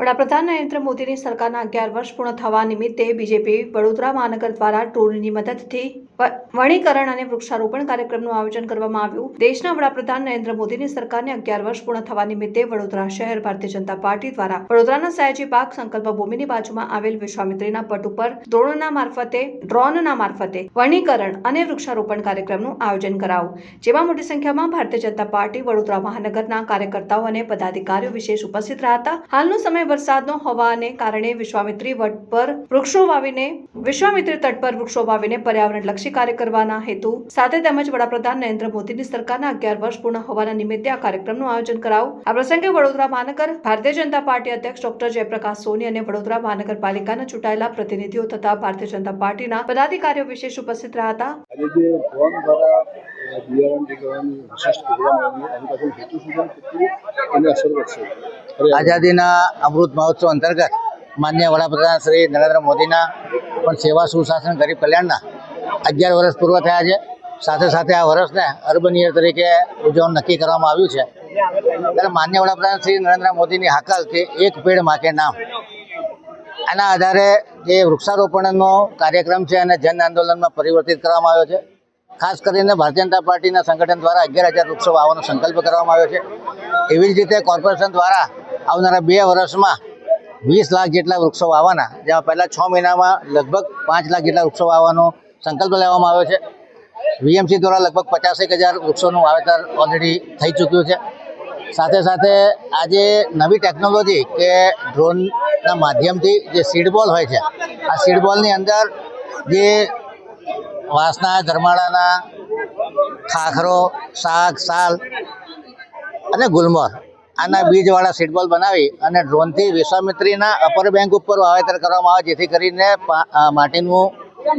વડાપ્રધાન નરેન્દ્ર મોદીની સરકારના અગિયાર વર્ષ પૂર્ણ થવા નિમિત્તે બીજેપી વડોદરા મહાનગર દ્વારા ડ્રોનની મદદથી વણીકરણ અને વૃક્ષારોપણ કાર્યક્રમનું આયોજન કરવામાં આવ્યું. દેશના વડાપ્રધાન નરેન્દ્ર મોદીની સરકારને અગિયાર વર્ષ પૂર્ણ થવા નિમિત્તે વડોદરા શહેર ભારતીય જનતા પાર્ટી દ્વારા વડોદરાના સયાજી પાર્ક સંકલ્પ ભૂમિની બાજુમાં આવેલ વિશ્વામિત્રીના પટ ઉપર ડ્રોનના મારફતે ડ્રોનના મારફતે વણીકરણ અને વૃક્ષારોપણ કાર્યક્રમનું આયોજન કરાવું જેમાં મોટી સંખ્યામાં ભારતીય જનતા પાર્ટી, વડોદરા મહાનગરના કાર્યકર્તાઓ અને પદાધિકારીઓ વિશેષ ઉપસ્થિત રહ્યા હતા. હાલનો સમય વરસાદનો હોવાને કારણે વિશ્વામિત્રી વટ પર વૃક્ષો વાવીને વિશ્વામિત્રી તટ પર વૃક્ષો વાવીને પર્યાવરણ લક્ષી કાર્ય કરવાના હેતુ સાથે તેમજ વડાપ્રધાન નરેન્દ્ર મોદીની સરકારના અગિયાર વર્ષ પૂર્ણ હોવાના નિમિત્તે આ કાર્યક્રમનું આયોજન કરાવું. આ પ્રસંગે વડોદરા મહાનગર ભારતીય જનતા પાર્ટી અધ્યક્ષ ડોક્ટર જયપ્રકાશ સોની અને વડોદરા મહાનગરપાલિકાના ચૂંટાયેલા પ્રતિનિધિઓ તથા ભારતીય જનતા પાર્ટીના પદાધિકારીઓ વિશેષ ઉપસ્થિત રહ્યા હતા. આજે જે ડ્રોન દ્વારા અ, બિયારણ ટીકાવાનું પ્રોગ્રામ એની પાછળ હેતુ શું છે અસર કરશે. આઝાદીના અમૃત મહોત્સવ અંતર્ગત માન્ય વડાપ્રધાન શ્રી નરેન્દ્ર મોદીના પણ સેવા સુશાસન ગરીબ કલ્યાણના અગિયાર વર્ષ પૂર્વ થયા છે. સાથે સાથે આ વર્ષને અર્બન યર તરીકે ઉજવણ નક્કી કરવામાં આવ્યું છે. ત્યારે માન્ય વડાપ્રધાન શ્રી નરેન્દ્ર મોદીની હાકલ કે એક પેડ માકે નામ. આના આધારે જે વૃક્ષારોપણનો કાર્યક્રમ છે અને જન આંદોલનમાં પરિવર્તિત કરવામાં આવ્યો છે. ખાસ કરીને ભારતીય જનતા પાર્ટીના સંગઠન દ્વારા અગિયાર હજાર વૃક્ષો વાવવાનો સંકલ્પ કરવામાં આવ્યો છે. એવી જ રીતે કોર્પોરેશન દ્વારા આવનારા બે વર્ષમાં વીસ લાખ જેટલા વૃક્ષો વાવવાના. જેમાં પહેલા છ મહિનામાં લગભગ પાંચ લાખ જેટલા વૃક્ષો વાવવાનો સંકલ્પ લેવામાં આવ્યો છે. વીએમસી દ્વારા લગભગ પચાસેક હજાર વૃક્ષોનું વાવેતર ઓલરેડી થઈ ચૂક્યું છે. સાથે સાથે આજે નવી ટેકનોલોજી કે ડ્રોનના માધ્યમથી જે સીડબોલ હોય છે, આ સીડબોલની અંદર જે વાંસના ગરમાળાના ખાખરો, શાક સાલ અને ગુલમોર આના બીજવાળા સીડબોલ બનાવી અને ડ્રોનથી વિશ્વામિત્રીના અપર બેંક ઉપર વાવેતર કરવામાં આવે, જેથી કરીને માટીનું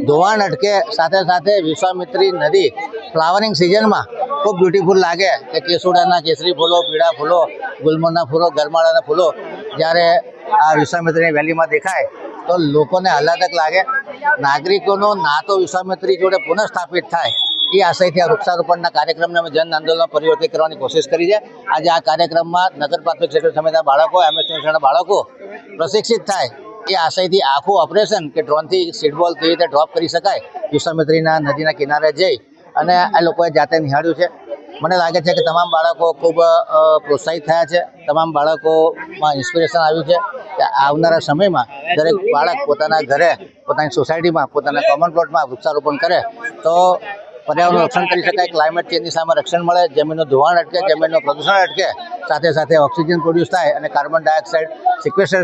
ધોવાણ અટકે. સાથે સાથે વિશ્વામિત્રી નદી ફ્લાવરિંગ સિઝનમાં ખૂબ બ્યુટીફુલ લાગે કે કેસુડાના કેસરી ફૂલો, પીળા ફૂલો, ગુલમોરના ફૂલો, ગરમાળાના ફૂલો જ્યારે આ વિશ્વામિત્રીની વેલીમાં દેખાય, તો લોકોને આહલાદક લાગે. નાગરિકોનો નાતો વિશ્વામિત્રી જોડે પુનઃસ્થાપિત થાય. એ આશયથી આ વૃક્ષારોપણના કાર્યક્રમને અમે જન આંદોલનમાં પરિવર્તિત કરવાની કોશિશ કરી છે. આજે આ કાર્યક્રમમાં નગર પ્રાથમિક શિક્ષણ સમિતિના બાળકો એમએસના બાળકો પ્રશિક્ષિત થાય એ આશયથી આખું ઓપરેશન કે ડ્રોનથી સીડબોલ કેવી રીતે ડ્રોપ કરી શકાય વિશ્વામિત્રીના નદીના કિનારે જઈ અને આ લોકોએ જાતે નિહાળ્યું છે. મને લાગે છે કે તમામ બાળકો ખૂબ પ્રોત્સાહિત થયા છે. તમામ બાળકોમાં ઇન્સ્પિરેશન આવ્યું છે કે આવનારા સમયમાં દરેક બાળક પોતાના ઘરે, પોતાની સોસાયટીમાં, પોતાના કોમન પ્લોટમાં વૃક્ષારોપણ કરે તો પર્યાવરણનું રક્ષણ કરી શકાય ક્લાઇમેટ ચેન્જની સામે રક્ષણ મળે જમીનનું ધોવાણ અટકે જમીનનું પ્રદૂષણ અટકે સાથે સાથે ઓક્સિજન પ્રોડ્યુસ થાય અને કાર્બન ડાયોક્સાઇડ સિક્વેસ્ટર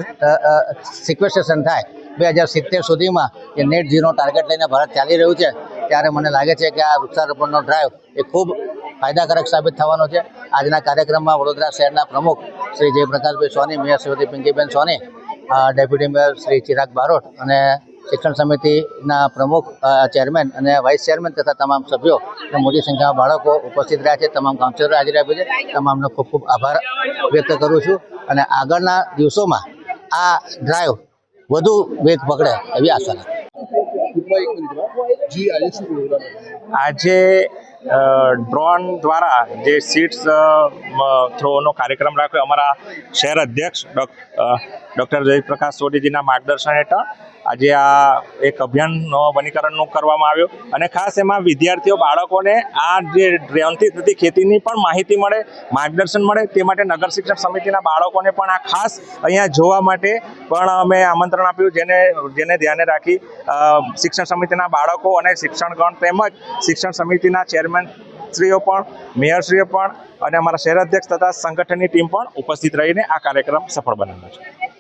સિક્વેસ્ટેશન થાય. બે હજાર સિત્તેર સુધીમાં એ નેટ ઝીરો ટાર્ગેટ લઈને ભારત ચાલી રહ્યું છે. ત્યારે મને લાગે છે કે આ વૃક્ષારોપણનો ડ્રાઈવ એ ખૂબ ફાયદાકારક સાબિત થવાનો છે. આજના કાર્યક્રમમાં વડોદરા શહેરના પ્રમુખ શ્રી જયપ્રકાશભાઈ સોની મેયર શ્રીમતી પિંકીબેન સોની ડેપ્યુટી મેયર શ્રી ચિરાગ બારોટ અને શિક્ષણ સમિતિના પ્રમુખ ચેરમેન અને વાઇસ ચેરમેન તથા તમામ સભ્યો મોટી સંખ્યામાં બાળકો ઉપસ્થિત રહ્યા છે. તમામ કાઉન્સિલરો હાજરી આપી છે. તમામનો ખૂબ ખૂબ આભાર વ્યક્ત કરું છું અને આગળના દિવસોમાં આ ડ્રાઈવ વધુ વેગ પકડે એવી આશા આજે ડ્રોન દ્વારા જે સીટ્સ થ્રોનો કાર્યક્રમ રાખ્યો અમારા શહેર અધ્યક્ષ અ, ડૉક્ટર જયપ્રકાશ સોઢીજીના માર્ગદર્શન હેઠળ આજે આ એક અભિયાનનો વનીકરણનું કરવામાં આવ્યું. અને ખાસ એમાં વિદ્યાર્થીઓ, બાળકોને આ જે ડ્રોનથી થતી ખેતીની પણ માહિતી મળે, માર્ગદર્શન મળે, તે માટે નગર શિક્ષણ સમિતિના બાળકોને પણ આ ખાસ અહીંયા જોવા માટે પણ અમે આમંત્રણ આપ્યું, જેને જેને ધ્યાને રાખી શિક્ષણ સમિતિના બાળકો અને શિક્ષણગણ તેમજ શિક્ષણ સમિતિના ચેરમેન શ્રીઓ પણ મેયરશ્રીઓ પણ અને અમારા શહેર અધ્યક્ષ તથા સંગઠનની ટીમ પણ ઉપસ્થિત રહીને આ કાર્યક્રમ સફળ બનાવ્યો છે.